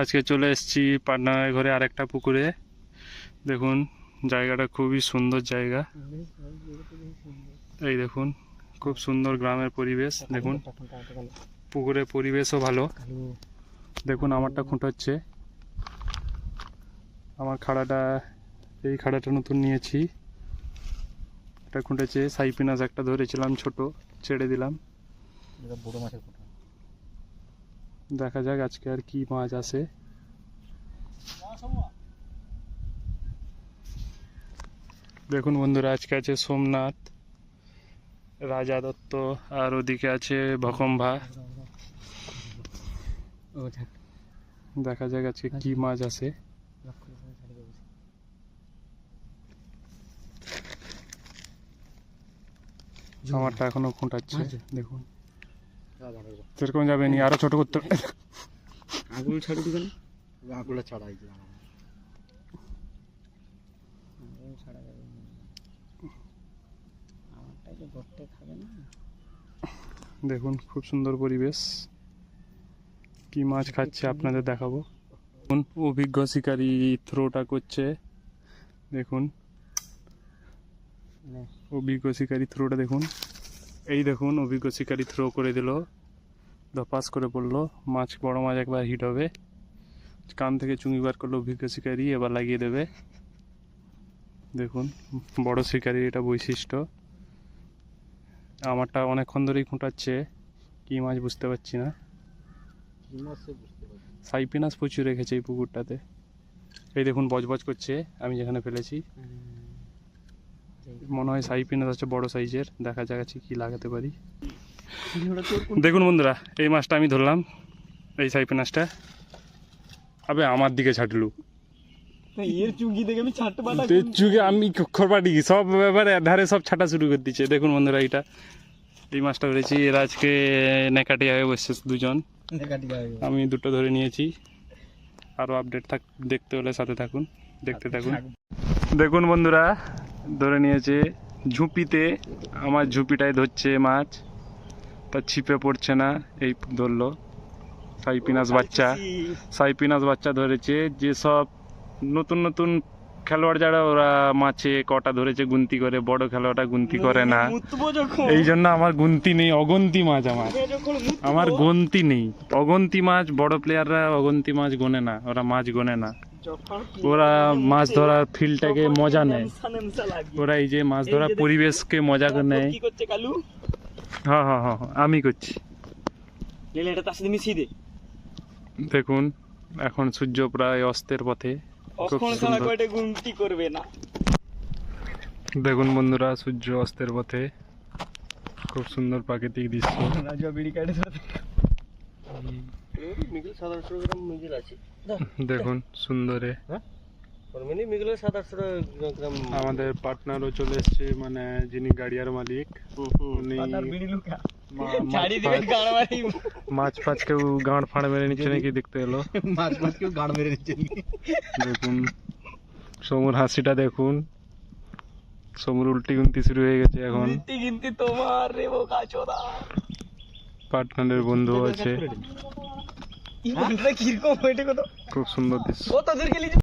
আজকে চলে এসেছি পাটনার ঘরে আরেকটা পুকুরে। দেখুন, জায়গাটা খুবই সুন্দর জায়গা। এই দেখুন, খুব সুন্দর গ্রামের পরিবেশ, দেখুন। পুকুরের পরিবেশও ভালো। দেখুন, আমারটা খুঁটাচ্ছে। আমার খাড়াটা, এই খাড়াটা নতুন নিয়েছি। এটা খুঁটেছে সাইপিনাস একটা ধরেছিলাম ছোট, ছেড়ে দিলাম। বড় মাছের দেখা যাক আজকে আর কি মাছ আসে। দেখুন বন্ধুরা আজকে আছে সোমনাথ রাজা দত্ত আর ওদিকে আছে ভকম্ভা দেখা যাক আজকে কি মাছ দেবো আমারটা এখনও খুঁটাচ্ছে। দেখুন। সেরকম যাবে নি আরও ছোট করতে হবে। ছাড়ি দিবেন আগুলা ছাড়াই দিলাম। ছাড়া যাবে না। আমারটা খাবে না? দেখুন খুব সুন্দর পরিবেশ। কি মাছ খাচ্ছে আপনাদের দেখাবো। অভিজ্ঞ শিকারী থ্রোটা করছে। দেখুন অভিজ্ঞ শিকারী থ্রোটা দেখুন। এই দেখুন অভিজ্ঞ শিকারি থ্রো করে দিল। ধপাস করে পড়ল। মাছ বড় মাছ একবার হিট হবে। কান থেকে চুঙি বার করল অভিজ্ঞ শিকারি এবার লাগিয়ে দেবে। দেখুন বড় শিকারী এটা বৈশিষ্ট্য। আমারটা অনেকক্ষণ ধরেই খুঁটাচ্ছে। কি মাছ বুঝতে পারছি না। সাইপিনাস প্রচুর রেখেছে এই পুকুরটাতে। এই দেখুন বজবজ করছে। আমি যেখানে ফেলেছি। মনে হয় সাই সাইপিনাস আছে বড় সাইজের। দেখা যাচ্ছে কি লাগাতে পারি। দেখুন বন্ধুরা এই মাছটা আমি ধরলাম এই সাইপিনাসটা আবে আমার দিকে ছাটলু এর চুঙ্গি দেখে আমি খড়পাটি সব ধারে সব ছাটা শুরু করে দিচ্ছে। দেখুন বন্ধুরা এইটা। এই মাছটা ধরেছি এরা আজকে নেকাটি হয়ে বসছে দুজন। আমি দুটো ধরে নিয়েছি। আরও আপডেট থাক দেখতে হলে সাথে থাকুন দেখতে থাকুন। দেখুন বন্ধুরা ধরে নিয়েছে ঝুঁপিতে আমার ঝুঁপিটায় ধরছে মাছ। তা ছিপে পড়ছে না এই ধরলো। সাইপিনাস বাচ্চা। সাইপিনাস বাচ্চা ধরেছে যেসব নতুন নতুন খেলোয়াড় যারা ওরা মাছে কটা ধরেছে গুনতি করে বড় খেলোয়াড়টা গুনতি করে না। এই জন্য আমার গুনতি নেই অগন্তি মাছ আমার। আমার গন্তি নেই। অগন্তি মাছ বড় প্লেয়াররা অগন্তি মাছ গোনে না ওরা মাছ গোনে না। ওরা মাছ ধরার ফিল্ডটাকে মজা নেয়। ওরা এই যে মাছ ধরার পরিবেশকে মজা করে নেয়। কি করছে কালু? হ্যাঁ হ্যাঁ হ্যাঁ হ্যাঁ, আমি করছি। দেখুন এখন সূর্য প্রায় অস্তের পথে। করবে না? দেখুন বন্ধুরা সূর্য অস্তের পথে। খুব সুন্দর প্রাকৃতিক দৃশ্য। রাজা বিড়ি কাটে ধরে মিগল গ্রাম মিগল আছে। দেখুন সুন্দরে। গ্রাম আমাদের পার্টনারও চলে এসছে মানে যিনি গাড়িয়ার মালিক উনি বিড়ি লুকা। মা- ছাড়ি মাছ দিবে ফাছ- ফাছ কেউ গাঁড় ফাঁড় মেরে নিচ্ছে নাকি দেখতে এলো? মাছ মাছ কেউ গাড় মেরে দিচ্ছে দেখুন সমুর হাসিটা দেখুন। সমুর উল্টি গুনতি শুরু হয়ে গেছে এখন। গিনতি গিনতি তোমার রে বোকা চোদা। পার্টনারের বন্ধু আছে। খুব সুন্দর দৃশ্য।